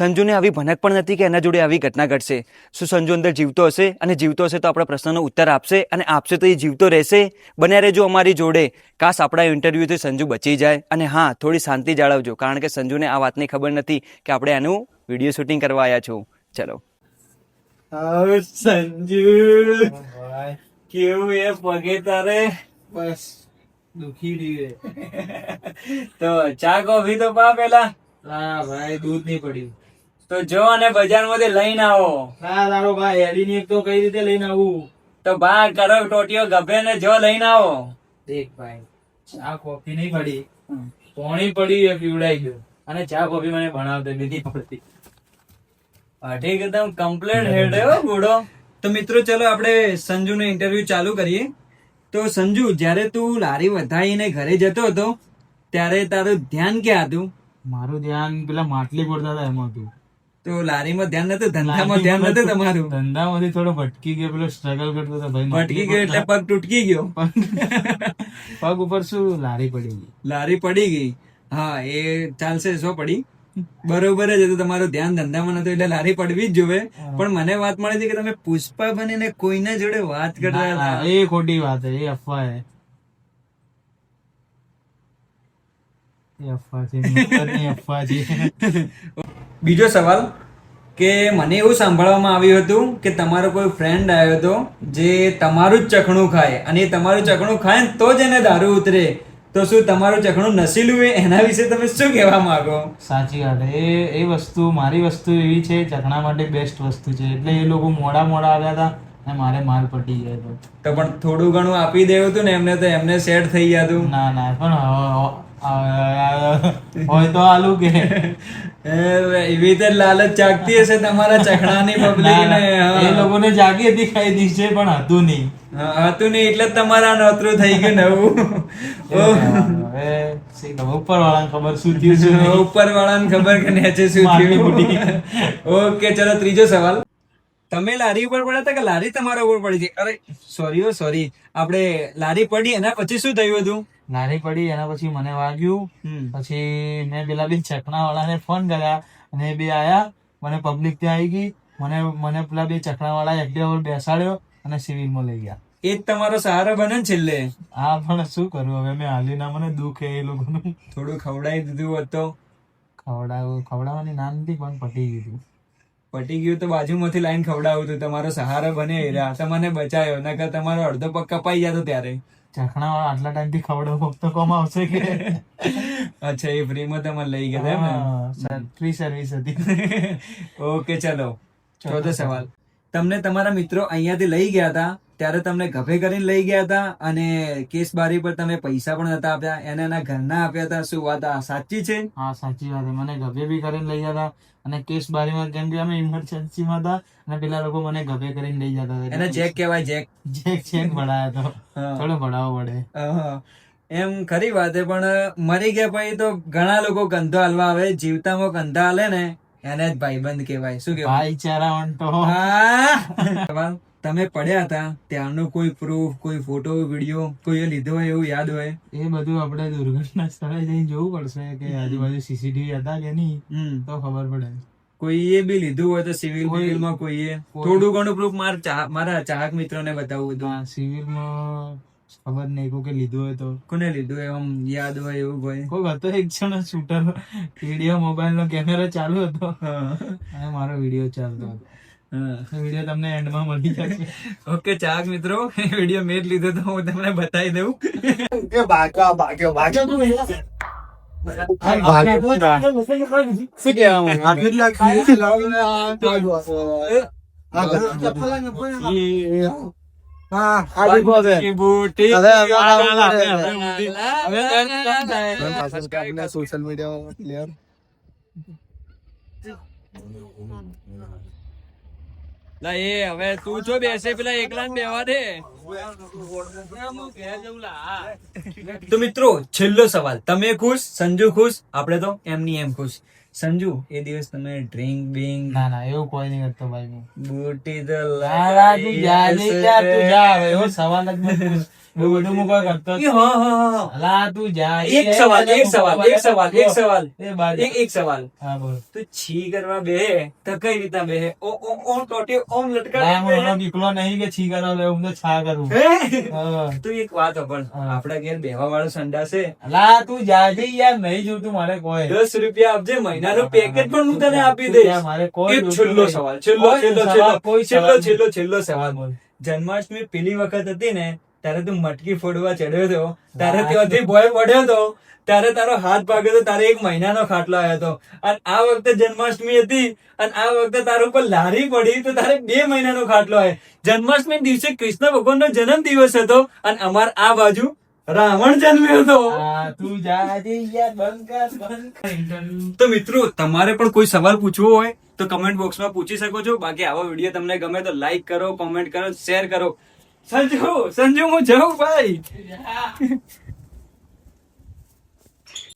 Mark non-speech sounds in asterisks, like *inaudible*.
સંજુને આવી ભનક પણ નથી કે એના જોડે આવી ઘટના ઘટશે. શું સંજુ અંદર જીવતો હશે? અને જીવતો હશે તો આપણા પ્રશ્નનો ઉત્તર આપશે અને આપશે તો એ જીવતો રહેશે? બન્યા રહેજો અમારી જોડે. કાશ આપણા ઇન્ટરવ્યૂથી સંજુ બચી જાય. અને હા થોડી શાંતિ જાળવજો કારણ કે સંજુને આ વાતની ખબર નથી કે આપણે એનું વીડિયો શૂટિંગ કરવા આવ્યા છું. ચલો. સંજુ કેવું એ પગે તારે? બસ દુખી રહ્યું તો ચા કોફી તો પા પેલા? ના ભાઈ દૂધ નહીં પડ્યું. તો જો અને બજારમાંથી લઈને આવો. ના તારો ભાઈ હેડીની એક તો કઈ રીતે લઈને આવું? તો બા કરો ટોટીઓ ગભે ને જો લઈને આવો. દેખ ભાઈ આ કોફી નહીં પડી. પોણી પડી એ પીવડાઈ ગયો. અને ચા કોફી મને ભણાવતો બીજી પડતી. ઠીક એકદમ કમ્પ્લેટ હેડ હો બુડો. તો મિત્રો ચલો આપણે સંજુનો ઇન્ટરવ્યુ ચાલુ કરીએ. તો સંજુ જ્યારે તું લારી વધારીને ઘરે જતો હતો ત્યારે તારું ધ્યાન ક્યાં હતું? મારું ધ્યાન પેલા માટલી પડતા હતા એમાં હતું. તો લારીમાં ધ્યાન નતું ધંધામાં ધ્યાન નતું તમારું. ધંધામાંથી થોડો ભટકી ગયો પેલો સ્ટ્રગલ કરતો હતો ભાઈ ભટકી ગયો એટલે પગ તૂટકી ગયો. પગ ઉપર શું લારી પડી ગઈ? લારી પડી ગઈ. હા એ ચાલશે શું પડી. બરોબર જ હતું તમારું ધ્યાન ધંધામાં નતું એટલે લારી પડવી જ જોવે. પણ મને વાત મળી હતી કે તમે પુષ્પા બનીને કોઈના જોડે વાત કરતા હતા. એ ખોટી વાત છે એ અફવા છે એ અફવા છે અફવા *laughs* છે. બીજો સવાલ કે મને એવું સાંભળવામાં આવ્યું હતું કે તમારો કોઈ ફ્રેન્ડ આવ્યો હતો જે તમારું જ ચખણું ખાય અને એ તમારું ચખણું ખાય ને તો જ એને દારૂ ઉતરે. તો શું તમારું ચખણું હોય? એના વિશે તમે શું કહેવા માંગો? સાચી વાત. એ એ વસ્તુ મારી વસ્તુ એવી છે ચખણા માટે બેસ્ટ વસ્તુ છે. એટલે એ લોકો મોડા મોડા આવ્યા હતા અને મારે માલ પટી ગયો હતો. તો પણ થોડું ઘણું આપી દેવું હતું ને એમને તો એમને સેટ થઈ જતું ના ના. પણ હોય તો આલુ કે એવી લાલચ જાગતી હશે તમારા ચખડાની પબ્લિક ને એ લોકોને જાગી હતી, ખાઈ દી છે, પણ હતું નહીં. હતું નહીં એટલે તમારા નોતરું થઈ ગયું નવું ઉપર વાળાને ખબર શું થયું છે. ઉપર વાળાને ખબર કે નેચે શું થયું ઓકે, ચલો, ત્રીજો સવાલ. તમે લારી ઉપર પડ્યા હતા કે લારી તમારા ઉપર પડી હતી? અરે સોરી ઓ સોરી આપણે લારી પડી એના પછી શું થયું હતું લારી પડી એના પછી મને વાગ્યું. પછી મેં પેલા બે ચકણા વાળાને ફોન કર્યા અને એ બે આયા. મને પબ્લિક ત્યાં આવી ગઈ. મને મને પેલા બે ચકણા વાળા એક્ટિવા પર બેસાડ્યો અને સિવિલમાં લઈ ગયા. એ જ તમારો સહારો બને ને છેલ્લે. હા પણ શું કરું? હવે મેં હાલી ના મને દુઃખ એ લોકોનું. થોડું ખવડાવી દીધું હતો ખવડાવ ખવડાવવાની ના નથી પણ પટી ગયું પટી ગયું તો બાજુમાંથી લાઈન ખવડાવું હતું તમારો સહારો બને રહ્યા. તમને બચાયો નકર તમારો અડધો પગ કપાઈ જતો ત્યારે. ચખણા વાળા આટલા ટાઈમથી ખવડાવો તો કોમ આવશે કે? *laughs* અચ્છા એ ફ્રીમાં તમે લઈ ગયા એમ ને? ફ્રી સર્વિસ હતી. *laughs* ઓકે ચલો. ચોથો સવાલ. તમને તમારા મિત્રો અહીંયાથી લઈ ગયા હતા? ત્યારે તમને ગભે કરીને લઈ ગયા હતા અને કેસ બારી પર તમે પૈસા પણ નતા આપ્યા એને એના ઘરના આપ્યા હતા. શું વાત આ સાચી છે? હા સાચી વાત મને ગભે બી કરીને લઈ જતા અને કેસ બારીમાં કેમ કે અમે ઇમરજન્સીમાં હતા અને પેલા લોકો મને ગભે કરીને લઈ જતા હતા. એને જેક કહેવાય જેક. ચેક ચેક ભણાયો તો. થોડો ભણાવવો પડે. એમ ખરી વાત છે પણ મરી ગયા પછી તો ઘણા લોકો કંધો હાલવા આવે. જીવતામાં કંધા હાલે ને એને જ ભાઈબંધ કહેવાય. શું કહેવાય? ભાઈચારા તો હા. *laughs* સવાલ? તમે પડ્યા હતા ત્યાંનો કોઈ પ્રૂફ કોઈ ફોટો વીડિયો કોઈએ લીધો હોય એવું યાદ હોય? એ બધું આપણે દુર્ઘટના સ્થળે જઈને જોવું પડશે કે આજુબાજુ સીસીટીવી હતા કે નહીં તો ખબર પડે. કોઈએ બી લીધું હોય તો સિવિલમાં કોઈએ. થોડું ઘણું પ્રૂફ મારા મારા ચાહક મિત્રોને બતાવવું હતું સિવિલમાં ખબર નહીં કોઈ કે લીધું હોય તો. કોને લીધું હોય આમ યાદ હોય એવું કોઈ કોઈ હતો એક જણ શૂટર વીડિયો મોબાઈલ નો કેમેરા ચાલુ હતો. અને મારો વીડિયો ચાલતો હતો. વીડિયો તમને એન્ડમાં મળી જશે. ઓકે ચાક મિત્રો વીડિયો મેં જ લીધો તો હું તમને બતાવી દઉં. કે ભાગ્યો ભાગ્યો ભાગ્યો તું સોશિયલ મીડિયા લા એ હવે તું જો બેસે પેલા એકલા ને બેવા દે. તો મિત્રો છેલ્લો સવાલ. તમે ખુશ સંજુ ખુશ? આપણે તો એમની એમ ખુશ. સંજુ એ દિવસ તમે ડ્રિંક બિંગ ના ના એવું કોઈ નહીં કરતો ભાઈ. બુટી તો લાલા તું જા, તું જા હવે, એવો સવાલ જ બધું હું કોઈ કરતો જ. એ હા હા હા. અલા, તું જા. એક સવાલ એક સવાલ એક સવાલ એક સવાલ. એ બાર જા. એક એક સવાલ. હા, બોલ. તું છી કરવા બે તો કઈ રીતના બે ઓ ઓ ઓમ ટોટી ઓમ લટકા હું એનો દીકરો નહીં કે છી કરવા બે, હું તો છા કરું. તું એક વાત પણ આપડા ઘેર બેહવા વાળો સંડા છે. અલા, તું જાજે યાર નહીં જોતું મારે કોઈ. દસ રૂપિયા આપજે મહિનાનો પેકેજ પણ હું તને આપી દઈશ. મારે કોઈ છેલ્લો સવાલ છેલ્લો છેલ્લો છેલ્લો છેલ્લો છેલ્લો છેલ્લો સવાલ. બોલ. જન્માષ્ટમી પેલી વખત હતી ને ત્યારે તું મટકી ફોડવા ચડ્યો હતો. ત્યારે ત્યાંથી ભોય પડ્યો હતો. ત્યારે તારો હાથ ભાગ્યો હતો તારે એક મહિનાનો ખાટલો આવ્યો હતો. અને આ વખતે જન્માષ્ટમી હતી અને આ વખતે તારો ઉપર લારી પડી તો તારે બે મહિનાનો ખાટલો આવ્યો જન્માષ્ટમી દિવસે કૃષ્ણ ભગવાનનો જન્મ દિવસ હતો અને અમાર આ બાજુ રાવણ જન્મ્યો હતો. તું યાર, મિત્રો તમારે પણ કોઈ સવાલ પૂછવો હોય તો કમેન્ટ બોક્સમાં પૂછી શકો છો. બાકી આવો વીડિયો તમને ગમે તો લાઈક કરો કોમેન્ટ કરો શેર કરો. સંજુ સંજુ હું ભાઈ.